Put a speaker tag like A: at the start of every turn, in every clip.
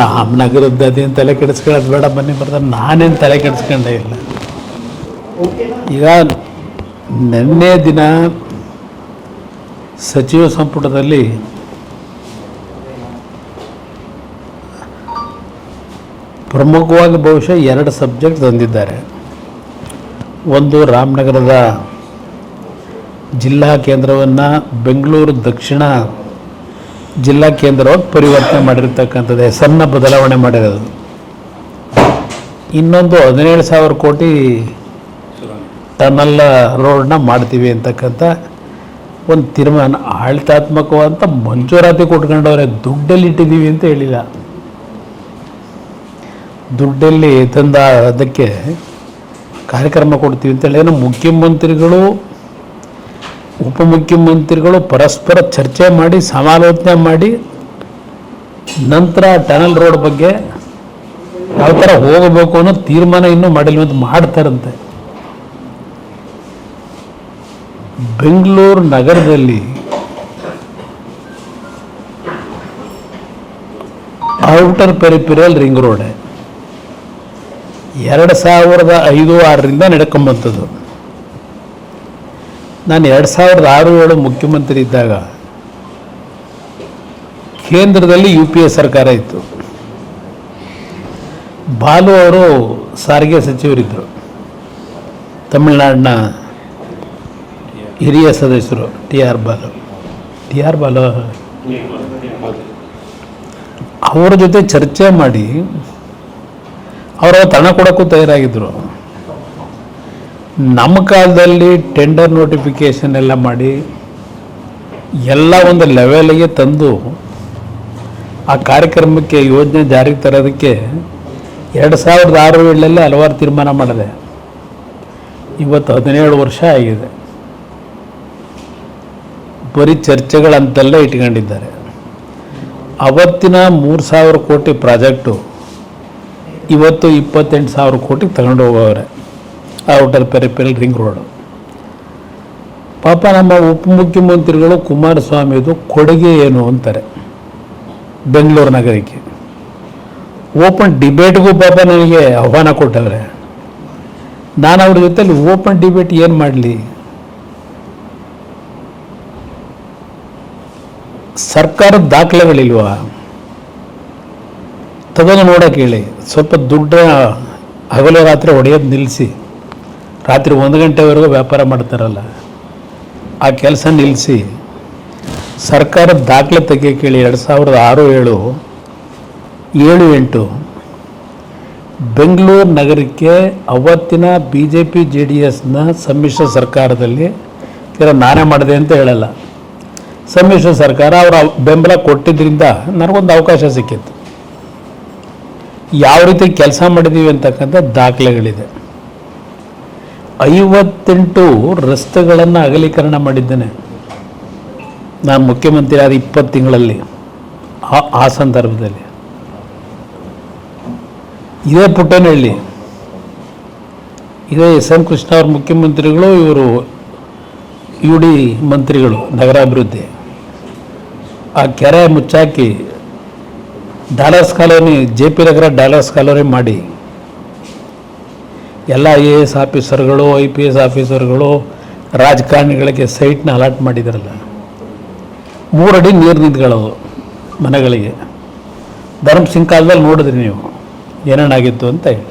A: ರಾಮನಗರದ್ದು ಅದೇನು ತಲೆ ಕೆಡಿಸ್ಕೊಳ್ಳೋದು ಬೇಡ ಬನ್ನಿ ಬರ್ತಾರೆ. ನಾನೇನು ತಲೆ ಕೆಡಿಸ್ಕೊಂಡೇ ಇಲ್ಲ. ಈಗ ನಿನ್ನೆ ದಿನ ಸಚಿವ ಸಂಪುಟದಲ್ಲಿ ಪ್ರಮುಖವಾಗಿ ಬಹುಶಃ ಎರಡು ಸಬ್ಜೆಕ್ಟ್ ತಂದಿದ್ದಾರೆ. ಒಂದು ರಾಮನಗರದ ಜಿಲ್ಲಾ ಕೇಂದ್ರವನ್ನು, ಬೆಂಗಳೂರು ದಕ್ಷಿಣ ಜಿಲ್ಲಾ ಕೇಂದ್ರವಾಗಿ ಪರಿವರ್ತನೆ ಮಾಡಿರ್ತಕ್ಕಂಥದ್ದು ಹೆಸರನ್ನ ಬದಲಾವಣೆ ಮಾಡಿರೋದು. ಇನ್ನೊಂದು ಹದಿನೇಳು ಸಾವಿರ ಕೋಟಿ ಟನಲ್ ರೋಡ್ನ ಮಾಡ್ತೀವಿ ಅಂತಕ್ಕಂಥ ಒಂದು ತೀರ್ಮಾನ ಆಡಳಿತಾತ್ಮಕವಾದಂಥ ಮಂಜೂರಾತಿ ಕೊಟ್ಕೊಂಡವ್ರೆ, ದುಡ್ಡಲ್ಲಿ ಇಟ್ಟಿದ್ದೀವಿ ಅಂತ ಹೇಳಿಲ್ಲ. ದುಡ್ಡಲ್ಲಿ ತಂದ ಅದಕ್ಕೆ ಕಾರ್ಯಕ್ರಮ ಕೊಡ್ತೀವಿ ಅಂತೇಳಿ ಹೇಳಿದ್ರೆ ಮುಖ್ಯಮಂತ್ರಿಗಳು ಉಪಮುಖ್ಯಮಂತ್ರಿಗಳು ಪರಸ್ಪರ ಚರ್ಚೆ ಮಾಡಿ, ಸಮಾಲೋಚನೆ ಮಾಡಿ, ನಂತರ ಟನಲ್ ರೋಡ್ ಬಗ್ಗೆ ಯಾವ ಥರ ಹೋಗಬೇಕು ಅನ್ನೋ ತೀರ್ಮಾನ ಇನ್ನೂ ಮಾಡಿಲ್ವಂತ ಮಾಡ್ತಾರಂತೆ ಬೆಂಗಳೂರು ನಗರದಲ್ಲಿ ಔಟರ್ ಪೆರಿಪೆರಿಯಲ್ ರಿಂಗ್ ರೋಡ್ ಎರಡು ಸಾವಿರದ ಐದು ಆರರಿಂದ ನಡ್ಕೊಂಬಂಥದ್ದು ನಾನು ಎರಡು ಸಾವಿರದ ಆರು ಏಳು ಮುಖ್ಯಮಂತ್ರಿ ಇದ್ದಾಗ ಕೇಂದ್ರದಲ್ಲಿ ಯು ಪಿ ಎ ಸರ್ಕಾರ ಇತ್ತು. ಬಾಲು ಅವರು ಸಾರಿಗೆ ಸಚಿವರಿದ್ದರು. ತಮಿಳುನಾಡಿನ ಹಿರಿಯ ಸದಸ್ಯರು T R Balu. T R Balu ಅವರ ಜೊತೆ ಚರ್ಚೆ ಮಾಡಿ ಅವರು ತಣ ಕೊಡೋಕ್ಕೂ ತಯಾರಾಗಿದ್ದರು ನಮ್ಮ ಕಾಲದಲ್ಲಿ ಟೆಂಡರ್ ನೋಟಿಫಿಕೇಷನ್ ಎಲ್ಲ ಮಾಡಿ ಎಲ್ಲ ಒಂದು ಲೆವೆಲಿಗೆ ತಂದು ಆ ಕಾರ್ಯಕ್ರಮಕ್ಕೆ ಯೋಜನೆ ಜಾರಿಗೆ ತರೋದಕ್ಕೆ ಎರಡು ಸಾವಿರದ ಆರು ಏಳಲ್ಲಿ ಹಲವಾರು ತೀರ್ಮಾನ ಮಾಡಿದೆ. ಇವತ್ತು ಹದಿನೇಳು ವರ್ಷ ಆಗಿದೆ. ಬರೀ ಚರ್ಚೆಗಳಂತೆಲ್ಲ ಇಟ್ಕೊಂಡಿದ್ದಾರೆ. ಅವತ್ತಿನ ಮೂರು ಸಾವಿರ ಕೋಟಿ ಪ್ರಾಜೆಕ್ಟು, ಇವತ್ತು ಇಪ್ಪತ್ತೆಂಟು ಸಾವಿರ ಕೋಟಿ ತಗೊಂಡು ಹೋಗವ್ರೆ. Outer peripheral ring road. ಪಾಪ ನಮ್ಮ ಉಪಮುಖ್ಯಮಂತ್ರಿಗಳು ಕುಮಾರಸ್ವಾಮಿದು ಕೊಡುಗೆ ಏನು ಅಂತಾರೆ? ಬೆಂಗಳೂರು ನಗರಕ್ಕೆ. ಓಪನ್ ಡಿಬೇಟ್ಗೂ ಪಾಪ ನನಗೆ ಆಹ್ವಾನ ಕೊಟ್ಟವ್ರೆ. ನಾನು ಅವ್ರ ಜೊತೆಲಿ ಓಪನ್ ಡಿಬೇಟ್ ಏನು ಮಾಡಲಿ? ಸರ್ಕಾರದ ದಾಖಲೆಗಳಿಲ್ವಾ? ತಗೊಂಡು ನೋಡೋಕೆ ಹೇಳಿ. ಸ್ವಲ್ಪ ದುಡ್ಡ ಹಗಲು ರಾತ್ರಿ ಹೊಡೆಯೋದು ನಿಲ್ಲಿಸಿ ರಾತ್ರಿ ಒಂದು ಗಂಟೆವರೆಗೂ ವ್ಯಾಪಾರ ಮಾಡ್ತಾರಲ್ಲ, ಆ ಕೆಲಸ ನಿಲ್ಲಿಸಿ ಸರ್ಕಾರದ ದಾಖಲೆ ತೆಗಿಯೋಕೆ ಹೇಳಿ ಎರಡು ಸಾವಿರದ ಆರು ಏಳು ಏಳು ಎಂಟು, ಬೆಂಗಳೂರು ನಗರಕ್ಕೆ ಅವತ್ತಿನ B J P J D ಎಸ್ನ ಸಮ್ಮಿಶ್ರ ಸರ್ಕಾರದಲ್ಲಿ ಇರೋ ನಾನೇ ಮಾಡಿದೆ ಅಂತ ಹೇಳಲ್ಲ. ಸಮ್ಮಿಶ್ರ ಸರ್ಕಾರ ಅವರ ಬೆಂಬಲ ಕೊಟ್ಟಿದ್ದರಿಂದ ನನಗೊಂದು ಅವಕಾಶ ಸಿಕ್ಕಿತ್ತು. ಯಾವ ರೀತಿ ಕೆಲಸ ಮಾಡಿದ್ದೀವಿ ಅಂತಕ್ಕಂಥ ದಾಖಲೆಗಳಿದೆ. ಐವತ್ತೆಂಟು ರಸ್ತೆಗಳನ್ನು ಅಗಲೀಕರಣ ಮಾಡಿದ್ದೇನೆ. ನಾನು ಮುಖ್ಯಮಂತ್ರಿ ಆದ ಇಪ್ಪತ್ತು ತಿಂಗಳಲ್ಲಿ ಆ ಸಂದರ್ಭದಲ್ಲಿ. ಇದೇ ಪುಟ್ಟನಹಳ್ಳಿ. ಇದೇ ಎಸ್ ಎಂ ಕೃಷ್ಣ ಅವ್ರ ಮುಖ್ಯಮಂತ್ರಿಗಳು, ಇವರು ಯು ಡಿ ಮಂತ್ರಿಗಳು ನಗರಾಭಿವೃದ್ಧಿ. ಆ ಕೆರೆ ಮುಚ್ಚಾಕಿ dollars colony, J P Nagar dollars colony ಮಾಡಿ ಎಲ್ಲ ಐ ಎ ಎಸ್ ಆಫೀಸರ್ಗಳು ಐ ಪಿ ಎಸ್ ಆಫೀಸರ್ಗಳು ರಾಜಕಾರಣಿಗಳಿಗೆ ಸೈಟ್ನ ಅಲಾಟ್ ಮಾಡಿದ್ರಲ್ಲ. ಮೂರಡಿ ನೀರು ನಿಂತ್ಕೊಳ್ಳೋದು ಮನೆಗಳಿಗೆ. ಧರ್ಮಸಿಂಗ್ ಕಾಲದಲ್ಲಿ ನೋಡಿದ್ರಿ ನೀವು ಏನೇನಾಗಿತ್ತು ಅಂತ ಹೇಳಿ.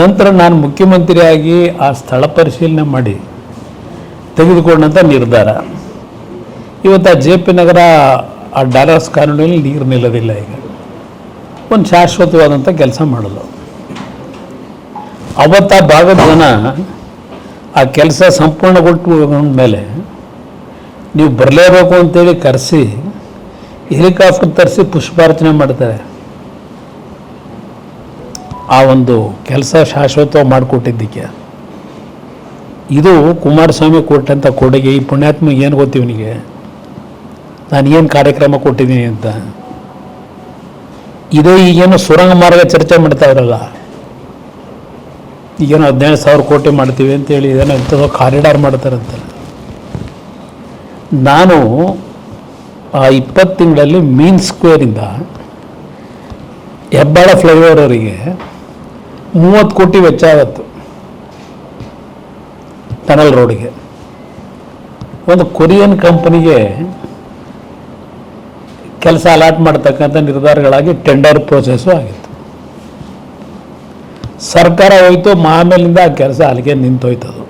A: ನಂತರ ನಾನು ಮುಖ್ಯಮಂತ್ರಿಯಾಗಿ ಆ ಸ್ಥಳ ಪರಿಶೀಲನೆ ಮಾಡಿ ತೆಗೆದುಕೊಂಡಂಥ ನಿರ್ಧಾರ. ಇವತ್ತು ಆ ಜೆ ಪಿ ನಗರ ಆ ಡಾಲರ್ಸ್ ಕಾನೂನಲ್ಲಿ ನೀರು ನಿಲ್ಲೋದಿಲ್ಲ ಈಗ. ಒಂದು ಶಾಶ್ವತವಾದಂಥ ಕೆಲಸ ಮಾಡಲು ಅವತ್ತು ಭಾಗದ ಜನ ಆ ಕೆಲಸ ಸಂಪೂರ್ಣಗೊಟ್ಟು ಮೇಲೆ ನೀವು ಬರಲೇಬೇಕು ಅಂತೇಳಿ ಕರೆಸಿ ಹೆಲಿಕಾಪ್ಟರ್ ತರಿಸಿ ಪುಷ್ಪಾರ್ಚನೆ ಮಾಡ್ತಾರೆ. ಆ ಒಂದು ಕೆಲಸ ಶಾಶ್ವತವಾಗಿ ಮಾಡಿಕೊಟ್ಟಿದ್ದಕ್ಕೆ. ಇದು ಕುಮಾರಸ್ವಾಮಿ ಕೊಟ್ಟಂಥ ಕೊಡುಗೆ ಈ ಪುಣ್ಯಾತ್ಮ ಏನು ಗೊತ್ತಿವನಿಗೆ ನಾನು ಏನು ಕಾರ್ಯಕ್ರಮ ಕೊಟ್ಟಿದ್ದೀನಿ ಅಂತ. ಇದೇ ಈಗೇನು ಸುರಂಗ ಮಾರ್ಗ ಚರ್ಚೆ ಮಾಡ್ತಾ ಇರಲ್ಲ ಈಗೇನು ಹದಿನೇಳು ಸಾವಿರ ಕೋಟಿ ಮಾಡ್ತೀವಿ ಅಂತೇಳಿ ಏನೋ ಇಂಥದ್ದು ಕಾರಿಡಾರ್ ಮಾಡ್ತಾರಂತೆ. ನಾನು ಆ ಇಪ್ಪತ್ತು ತಿಂಗಳಲ್ಲಿ ಮೀನ್ ಸ್ಕ್ವೇರಿಂದ ಹೆಬ್ಬಾಳ ಫ್ಲೈಓವರ್ ಅವರಿಗೆ ಮೂವತ್ತು ಕೋಟಿ ವೆಚ್ಚ ಆಗತ್ತು ಟನಲ್ ರೋಡ್ಗೆ. ಒಂದು ಕೊರಿಯನ್ ಕಂಪನಿಗೆ ಕೆಲಸ ಅಲಾಟ್ ಮಾಡ್ತಕ್ಕಂಥ ನಿರ್ಧಾರಗಳಾಗಿ ಟೆಂಡರ್ ಪ್ರೋಸೆಸ್ಸು ಆಗಿತ್ತು. ಸರ್ಕಾರ ಹೋಯ್ತು ಆಮೇಲಿಂದ ಆ ಕೆಲಸ ಅಲ್ಲಿಗೆ ನಿಂತೋಯ್ತದು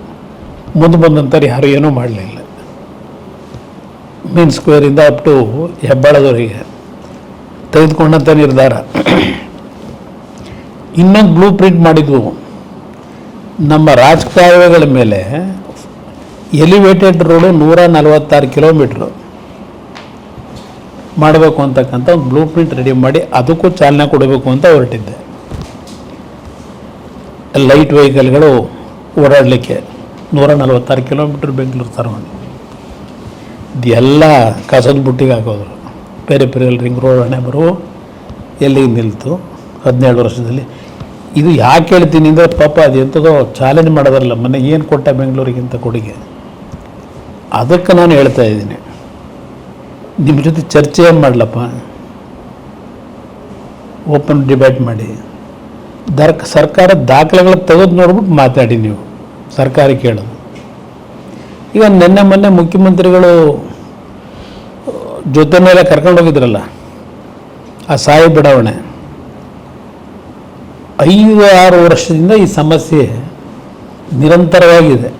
A: ಮುಂದೆ ಬಂದಂತಾರೆ ಯಾರು ಏನೂ ಮಾಡಲಿಲ್ಲ. ಮೀನ್ ಸ್ಕ್ವೇರಿಂದ ಅಪ್ ಟು ಹೆಬ್ಬಾಳದವರಿಗೆ ತೆಗೆದುಕೊಂಡಂಥ ನಿರ್ಧಾರ. ಇನ್ನೊಂದು ಬ್ಲೂ ಪ್ರಿಂಟ್ ಮಾಡಿದ್ವು. ನಮ್ಮ ರಾಜಕಾಲುವೆಗಳ ಮೇಲೆ ಎಲಿವೇಟೆಡ್ ರೋಡು ನೂರ ನಲವತ್ತಾರು ಕಿಲೋಮೀಟ್ರು ಮಾಡಬೇಕು ಅಂತಕ್ಕಂಥ ಒಂದು ಬ್ಲೂ ಪ್ರಿಂಟ್ ರೆಡಿ ಮಾಡಿ ಅದಕ್ಕೂ ಚಾಲನೆ ಕೊಡಬೇಕು ಅಂತ ಹೊರಟಿದ್ದೆ. ಲೈಟ್ ವೆಹಿಕಲ್ಗಳು ಓಡಾಡಲಿಕ್ಕೆ ನೂರ ನಲವತ್ತಾರು ಕಿಲೋಮೀಟ್ರ್ ಬೆಂಗಳೂರು ತರವಣಿ ಇದೆಲ್ಲ ಕಸದ ಬುಟ್ಟಿಗೆ ಹಾಕೋದ್ರು. ಬೇರೆ ಬೇರೆ ರಿಂಗ್ ರೋಡ್ ಹಣೆ ಬರು, ಎಲ್ಲಿ ನಿಲ್ತು, ಹದಿನೇಳು ವರ್ಷದಲ್ಲಿ. ಇದು ಯಾಕೆ ಹೇಳ್ತೀನಿ ಅಂದರೆ ಪಾಪ ಅದು ಎಂಥದೋ ಚಾಲೆಂಜ್ ಮಾಡೋದಲ್ಲ ಮೊನ್ನೆ ಏನು ಕೊಟ್ಟ ಬೆಂಗಳೂರಿಗಿಂತ ಕೊಡುಗೆ. ಅದಕ್ಕೆ ನಾನು ಹೇಳ್ತಾ ಇದ್ದೀನಿ. ನಿಮ್ಮ ಜೊತೆ ಚರ್ಚೆ ಏನು ಮಾಡಲಪ್ಪ? ಓಪನ್ ಡಿಬೇಟ್ ಮಾಡಿ. ದರ್ ಸರ್ಕಾರ ದಾಖಲೆಗಳು ತೆಗೆದು ನೋಡ್ಬಿಟ್ಟು ಮಾತಾಡಿ ನೀವು. ಸರ್ಕಾರ ಕೇಳೋದು. ಈಗ ನಿನ್ನೆ ಮೊನ್ನೆ ಮುಖ್ಯಮಂತ್ರಿಗಳು, ಜೊತೆ ಮೇಲೆ ಕರ್ಕೊಂಡು ಹೋಗಿದ್ರಲ್ಲ, ಆ ಸಾಯಿ ಬಡಾವಣೆ. ಐದು ಆರು ವರ್ಷದಿಂದ ಈ ಸಮಸ್ಯೆ ನಿರಂತರವಾಗಿದೆ.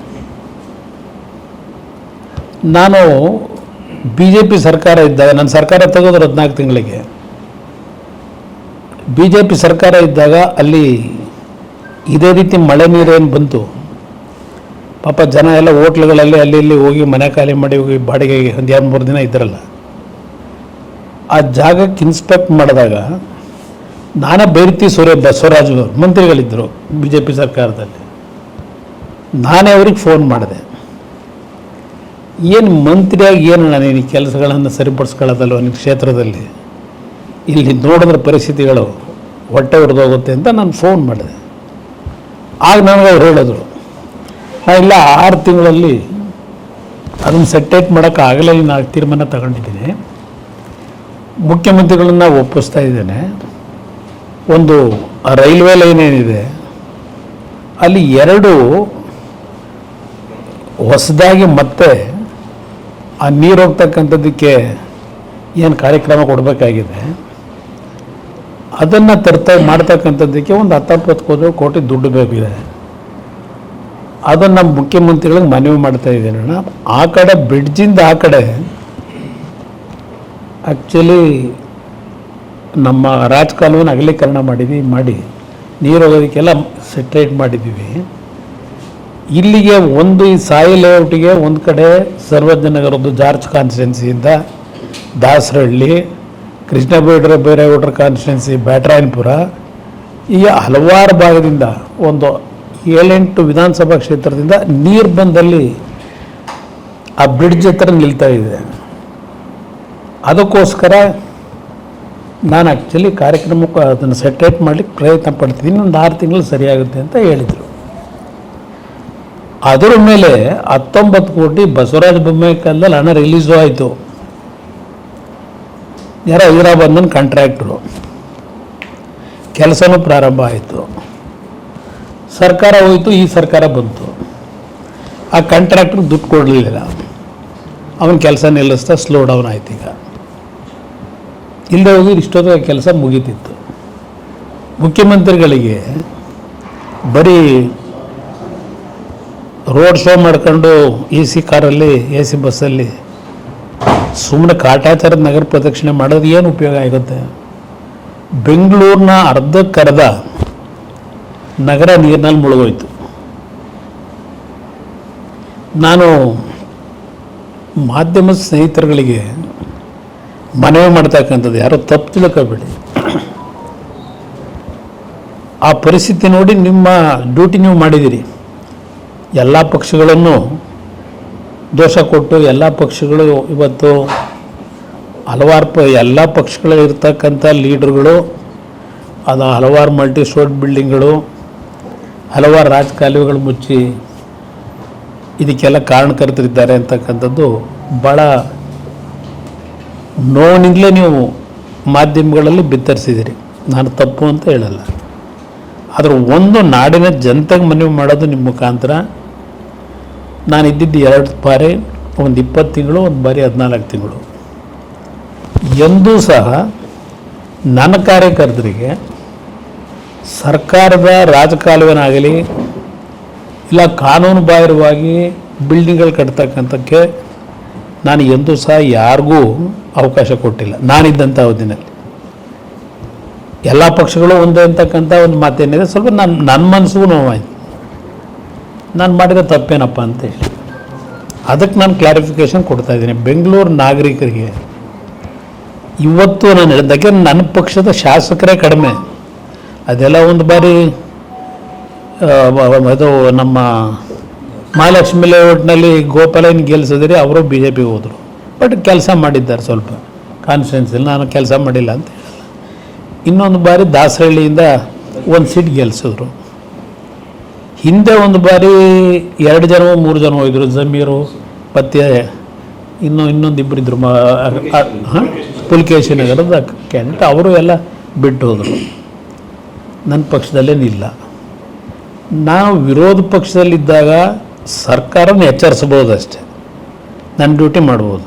A: ನಾನು ಬಿ ಜೆ ಪಿ ಸರ್ಕಾರ ಇದ್ದಾಗ, ನನ್ನ ಸರ್ಕಾರ ತೆಗೆದ್ರು ಹದಿನಾಲ್ಕು ತಿಂಗಳಿಗೆ. ಬಿ ಜೆ ಪಿ ಸರ್ಕಾರ ಇದ್ದಾಗ ಅಲ್ಲಿ ಇದೇ ರೀತಿ ಮಳೆ ನೀರೇನು ಬಂತು? ಪಾಪ ಜನ ಎಲ್ಲ ಹೋಟ್ಲುಗಳಲ್ಲಿ ಅಲ್ಲಿ ಇಲ್ಲಿ ಹೋಗಿ ಮನೆ ಖಾಲಿ ಮಾಡಿ ಹೋಗಿ ಬಾಡಿಗೆಗೆ ಒಂದು ಎರಡು ಮೂರು ದಿನ ಇದ್ದರಲ್ಲ ಆ ಜಾಗಕ್ಕೆ ಇನ್ಸ್ಪೆಕ್ಟ್ ಮಾಡಿದಾಗ ನಾನೇ ಬೈರ್ತಿ ಸೂರ್ಯ ಬಸವರಾಜು ಮಂತ್ರಿಗಳಿದ್ದರು ಬಿ ಜೆ ಪಿ ಸರ್ಕಾರದಲ್ಲಿ. ನಾನೇ ಅವ್ರಿಗೆ ಫೋನ್ ಮಾಡಿದೆ. ಏನು ಮಂತ್ರಿಯಾಗಿ ಏನು ನಾನು ಕೆಲಸಗಳನ್ನು ಸರಿಪಡಿಸ್ಕೊಳ್ಳೋದಲ್ವ ನಿಮ್ಮ ಕ್ಷೇತ್ರದಲ್ಲಿ? ಇಲ್ಲಿ ನೋಡಿದ್ರೆ ಪರಿಸ್ಥಿತಿಗಳು ಹೊಟ್ಟೆ ಹೊಡೆದೋಗುತ್ತೆ ಅಂತ ನಾನು ಫೋನ್ ಮಾಡಿದೆ. ಆಗ ನನಗೆ ಅವ್ರು ಹೇಳಿದ್ರು, "ನಾ ಇಲ್ಲ, ಆರು ತಿಂಗಳಲ್ಲಿ ಅದನ್ನು ಸೆಟ್ಟೇಟ್ ಮಾಡೋಕ್ಕೆ ಆಗಲೇ ನಾನು ತೀರ್ಮಾನ ತಗೊಂಡಿದ್ದೀನಿ. ಮುಖ್ಯಮಂತ್ರಿಗಳನ್ನ ಒಪ್ಪಿಸ್ತಾ ಇದ್ದೇನೆ. ಒಂದು ರೈಲ್ವೆ ಲೈನ್ ಏನಿದೆ, ಅಲ್ಲಿ ಎರಡು ಹೊಸದಾಗಿ ಮತ್ತೆ ಆ ನೀರು ಹೋಗ್ತಕ್ಕಂಥದ್ದಕ್ಕೆ ಏನು ಕಾರ್ಯಕ್ರಮ ಕೊಡಬೇಕಾಗಿದೆ? ಅದನ್ನು ತರ್ತಾ ಮಾಡ್ತಕ್ಕಂಥದ್ದಕ್ಕೆ ಒಂದು ಹತ್ತೊಂಬತ್ತು ಕೋಟಿ ಕೋಟಿ ದುಡ್ಡು ಬೇಕಿದೆ. ಅದನ್ನು ಮುಖ್ಯಮಂತ್ರಿಗಳಿಗೆ ಮನವಿ ಮಾಡ್ತಾ ಇದ್ದೀನಿ ಅಣ್ಣ. ಆ ಕಡೆ ಬ್ರಿಡ್ಜಿಂದ ಆ ಕಡೆ ಆ್ಯಕ್ಚುಲಿ ನಮ್ಮ ರಾಜಕಾಲುವನ್ನು ಅಗಲೀಕರಣ ಮಾಡಿದ್ವಿ ಮಾಡಿ ನೀರು ಹೋಗೋದಕ್ಕೆಲ್ಲ ಸೆಟ್ರೇಟ್ ಮಾಡಿದ್ದೀವಿ ಇಲ್ಲಿಗೆ ಒಂದು ಈ ಸಾಯಿ ಲೇಔಟಿಗೆ ಒಂದು ಕಡೆ ಸರ್ವಜ್ಞನಗರದ್ದು ಜಾರ್ಜ್ ಕಾನ್ಸ್ಟಿಟ್ಯೆನ್ಸಿಯಿಂದ ದಾಸರಹಳ್ಳಿ ಕೃಷ್ಣ ಬೇಡ್ರ ಬೈರೇಗೌಡರ ಕಾನ್ಸ್ಟಿಟ್ಯೆನ್ಸಿ ಬ್ಯಾಟ್ರಾಯನ್ಪುರ, ಈ ಹಲವಾರು ಭಾಗದಿಂದ ಒಂದು ಏಳೆಂಟು ವಿಧಾನಸಭಾ ಕ್ಷೇತ್ರದಿಂದ ನೀರು ಬಂದಲ್ಲಿ ಆ ಬ್ರಿಡ್ಜ್ ಹತ್ರ ನಿಲ್ತಾ ಇದೆ. ಅದಕ್ಕೋಸ್ಕರ ನಾನು ಆ್ಯಕ್ಚುಲಿ ಕಾರ್ಯಕ್ರಮಕ್ಕೆ ಅದನ್ನು ಸೆಟ್ರೇಟ್ ಮಾಡಲಿಕ್ಕೆ ಪ್ರಯತ್ನ ಪಡ್ತಿದ್ದೀನಿ. ಒಂದು ಆರು ತಿಂಗಳು ಸರಿಯಾಗುತ್ತೆ ಅಂತ ಹೇಳಿದರು. ಅದರ ಮೇಲೆ ಹತ್ತೊಂಬತ್ತು ಕೋಟಿ ಬಸವರಾಜ ಬೊಮ್ಮಾಯಿ ಕಾಲದಲ್ಲಿ ಹಣ ರಿಲೀಸು ಆಯಿತು. ಯಾರೋ ಹೈದರಾಬಾದ್ನ ಕಾಂಟ್ರಾಕ್ಟ್ರು ಕೆಲಸನೂ ಪ್ರಾರಂಭ ಆಯಿತು. ಸರ್ಕಾರ ಹೋಯಿತು, ಈ ಸರ್ಕಾರ ಬಂತು. ಆ ಕಾಂಟ್ರಾಕ್ಟ್ರ್ ದುಡ್ಡು ಕೊಡಲಿಲ್ಲ. ಅವನ ಕೆಲಸ ನಿಲ್ಲಿಸ್ತಾ ಸ್ಲೋ ಡೌನ್ ಆಯ್ತು ಈಗ. ಇಲ್ಲದೆ ಹೋಗಿ ಇಷ್ಟೊತ್ತಿಗೆ ಕೆಲಸ ಮುಗೀತಿತ್ತು. ಮುಖ್ಯಮಂತ್ರಿಗಳಿಗೆ ಬರೀ ರೋಡ್ ಶೋ ಮಾಡ್ಕೊಂಡು ಎ ಸಿ ಕಾರಲ್ಲಿ ಎ ಸಿ ಬಸ್ಸಲ್ಲಿ ಸುಮ್ಮನೆ ಕಾಟಾಚಾರದ ನಗರ ಪ್ರದಕ್ಷಿಣೆ ಮಾಡೋದು ಏನು ಉಪಯೋಗ ಆಗುತ್ತೆ? ಬೆಂಗಳೂರಿನ ಅರ್ಧಕ್ಕರ್ಧ ನಗರ ನೀರಿನಲ್ಲಿ ಮುಳುಗೋಯ್ತು. ನಾನು ಮಾಧ್ಯಮ ಸ್ನೇಹಿತರುಗಳಿಗೆ ಮನವಿ ಮಾಡ್ತಕ್ಕಂಥದ್ದು, ಯಾರೋ ತಪ್ಪು ತಿಳ್ಕೊಬೇಡಿ. ಆ ಪರಿಸ್ಥಿತಿ ನೋಡಿ ನಿಮ್ಮ ಡ್ಯೂಟಿ ನೀವು ಮಾಡಿದ್ದೀರಿ. ಎಲ್ಲ ಪಕ್ಷಗಳನ್ನು ದೋಷ ಕೊಟ್ಟು ಎಲ್ಲ ಪಕ್ಷಗಳು ಇವತ್ತು ಹಲವಾರು ಪ ಎಲ್ಲ ಪಕ್ಷಗಳು ಇರ್ತಕ್ಕಂಥ ಲೀಡ್ರುಗಳು, ಅದು ಹಲವಾರು ಮಲ್ಟಿ ಸ್ಟೋರ್ ಬಿಲ್ಡಿಂಗ್ಗಳು ಹಲವಾರು ರಾಜಕಾಲುವೆಗಳು ಮುಚ್ಚಿ ಇದಕ್ಕೆಲ್ಲ ಕಾರಣಕರ್ತರಿದ್ದಾರೆ ಅಂತಕ್ಕಂಥದ್ದು ಭಾಳ ನೋವಿನಿಂದಲೇ ನೀವು ಮಾಧ್ಯಮಗಳಲ್ಲಿ ಬಿತ್ತರಿಸಿದಿರಿ ನಾನು ತಪ್ಪು ಅಂತ ಹೇಳಲ್ಲ. ಆದರೆ ಒಂದು ನಾಡಿನ ಜನತೆಗೆ ಮನವಿ ಮಾಡೋದು ನಿಮ್ಮ ಮುಖಾಂತರ. ನಾನು ಇದ್ದಿದ್ದು ಎರಡು ಬಾರಿ, ಒಂದು ಇಪ್ಪತ್ತು ತಿಂಗಳು, ಒಂದು ಬಾರಿ ಹದಿನಾಲ್ಕು ತಿಂಗಳು. ಎಂದೂ ಸಹ ನನ್ನ ಕಾರ್ಯಕರ್ತರಿಗೆ ಸರ್ಕಾರದ ರಾಜಕಾಲುವೆನಾಗಲಿ, ಇಲ್ಲ ಕಾನೂನು ಬಾಹಿರವಾಗಿ ಬಿಲ್ಡಿಂಗ್ಗಳು ಕಟ್ತಕ್ಕಂಥಕ್ಕೆ ನಾನು ಎಂದೂ ಸಹ ಯಾರಿಗೂ ಅವಕಾಶ ಕೊಟ್ಟಿಲ್ಲ. ನಾನಿದ್ದಂಥ ಅವಧಿನಲ್ಲಿ. ಎಲ್ಲ ಪಕ್ಷಗಳು ಒಂದೇ ಅಂತಕ್ಕಂಥ ಒಂದು ಮಾತೇನಿದೆ. ಸ್ವಲ್ಪ ನನ್ನ ನನ್ನ ಮನಸ್ಸಿಗೂ ನೋವಾಯ್ತು ನಾನು ಮಾಡಿದ ತಪ್ಪೇನಪ್ಪ ಅಂತ ಹೇಳಿ. ಅದಕ್ಕೆ ನಾನು ಕ್ಲಾರಿಫಿಕೇಷನ್ ಕೊಡ್ತಾ ಇದ್ದೀನಿ. ಬೆಂಗಳೂರು ನಾಗರಿಕರಿಗೆ ಇವತ್ತು ನಾನು ಹೇಳಿದ್ದಕ್ಕೆ ನನ್ನ ಪಕ್ಷದ ಶಾಸಕರೇ ಕಡಿಮೆ. ಅದೆಲ್ಲ ಒಂದು ಬಾರಿ ಅದು ನಮ್ಮ ಮಹಾಲಕ್ಷ್ಮಿ ಲೇಔಟ್ನಲ್ಲಿ ಗೋಪಾಲಯ್ಯನ ಗೆಲ್ಸಿದ್ರೆ ಅವರು ಬಿ ಜೆ ಪಿಗೆ ಹೋದರು. ಬಟ್ ಕೆಲಸ ಮಾಡಿದ್ದಾರೆ ಸ್ವಲ್ಪ. ಕಾನ್ಸ್ಟಿಟ್ಯೂನ್ಸಿಲಿ ನಾನು ಕೆಲಸ ಮಾಡಿಲ್ಲ ಅಂತ ಇನ್ನೊಂದು ಬಾರಿ ದಾಸರಹಳ್ಳಿಯಿಂದ ಒಂದು ಸೀಟ್ ಗೆಲ್ಸಿದ್ರು. ಹಿಂದೆ ಒಂದು ಬಾರಿ ಎರಡು ಜನ ಮೂರು ಜನ ಇದ್ದರು ಜಮೀರು ಮತ್ತೆ ಇನ್ನು ಇನ್ನೊಂದು ಇಬ್ಬರು ಇದ್ರು. ಮ ಪುಲ್ಕೇಶಿ ನಗರದ ಅವರು ಎಲ್ಲ ಬಿಟ್ಟು ಹೋದರು ನನ್ನ ಪಕ್ಷದಲ್ಲೇನಿಲ್ಲ ನಾವು ವಿರೋಧ ಪಕ್ಷದಲ್ಲಿದ್ದಾಗ ಸರ್ಕಾರನ ಎಚ್ಚರಿಸ್ಬೋದು ಅಷ್ಟೇ. ನನ್ನ ಡ್ಯೂಟಿ ಮಾಡ್ಬೋದು.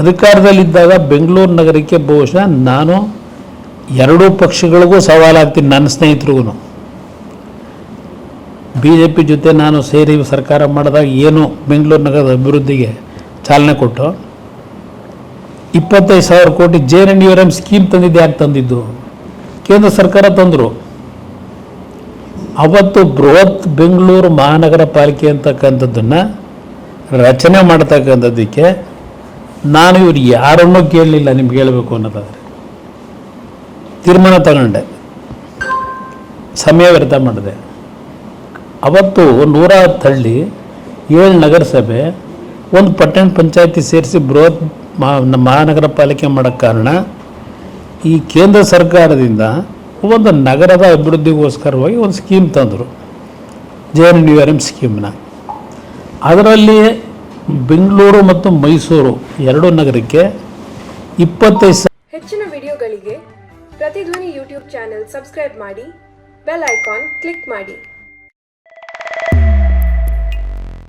A: ಅಧಿಕಾರದಲ್ಲಿದ್ದಾಗ ಬೆಂಗಳೂರು ನಗರಕ್ಕೆ ಬಹುಶಃ ನಾನು ಎರಡೂ ಪಕ್ಷಗಳಿಗೂ ಸವಾಲಾಗ್ತೀನಿ, ನನ್ನ ಸ್ನೇಹಿತರಿಗೂ ಬಿ ಜೆ ಪಿ ಜೊತೆ ನಾನು ಸೇರಿ ಸರ್ಕಾರ ಮಾಡಿದಾಗ ಏನು ಬೆಂಗಳೂರು ನಗರದ ಅಭಿವೃದ್ಧಿಗೆ ಚಾಲನೆ ಕೊಟ್ಟು? ಇಪ್ಪತ್ತೈದು ಸಾವಿರ ಕೋಟಿ J N U M scheme ತಂದಿದ್ದು ಯಾಕೆ ತಂದಿದ್ದು? ಕೇಂದ್ರ ಸರ್ಕಾರ ತಂದರು. ಅವತ್ತು ಬೃಹತ್ ಬೆಂಗಳೂರು ಮಹಾನಗರ ಪಾಲಿಕೆ ಅಂತಕ್ಕಂಥದ್ದನ್ನು ರಚನೆ ಮಾಡ್ತಕ್ಕಂಥದ್ದಕ್ಕೆ ನಾನು ಇವ್ರು ಯಾರನ್ನೂ ಕೇಳಲಿಲ್ಲ ನಿಮ್ಗೆ ಹೇಳಬೇಕು ಅನ್ನೋದಾದರೆ. ತೀರ್ಮಾನ ತಗೊಂಡೆ. ಸಮಯ ವ್ಯರ್ಥ ಮಾಡಿದೆ. ಅವತ್ತು ನೂರ ಹತ್ತು ಹಳ್ಳಿ, ಏಳು ನಗರಸಭೆ, ಒಂದು ಪಟ್ಟಣ ಪಂಚಾಯತಿ ಸೇರಿಸಿ ಬೃಹತ್ ಮಹಾನಗರ ಪಾಲಿಕೆ ಮಾಡೋಕ್ಕೆ ಕಾರಣ ಈ ಕೇಂದ್ರ ಸರ್ಕಾರದಿಂದ ಒಂದು ನಗರದ ಅಭಿವೃದ್ಧಿಗೋಸ್ಕರವಾಗಿ ಒಂದು ಸ್ಕೀಮ್ ತಂದರು. J N U R M ಸ್ಕೀಮ್ನ. ಅದರಲ್ಲಿ ಬೆಂಗಳೂರು ಮತ್ತು ಮೈಸೂರು ಎರಡು ನಗರಕ್ಕೆ ಇಪ್ಪತ್ತೈದು
B: ಹೆಚ್ಚಿನ ವಿಡಿಯೋಗಳಿಗೆ ಪ್ರತಿಧ್ವನಿ ಯೂಟ್ಯೂಬ್ ಚಾನೆಲ್ ಸಬ್ಸ್ಕ್ರೈಬ್ ಮಾಡಿ, ಬೆಲ್ ಐಕಾನ್ ಕ್ಲಿಕ್ ಮಾಡಿ.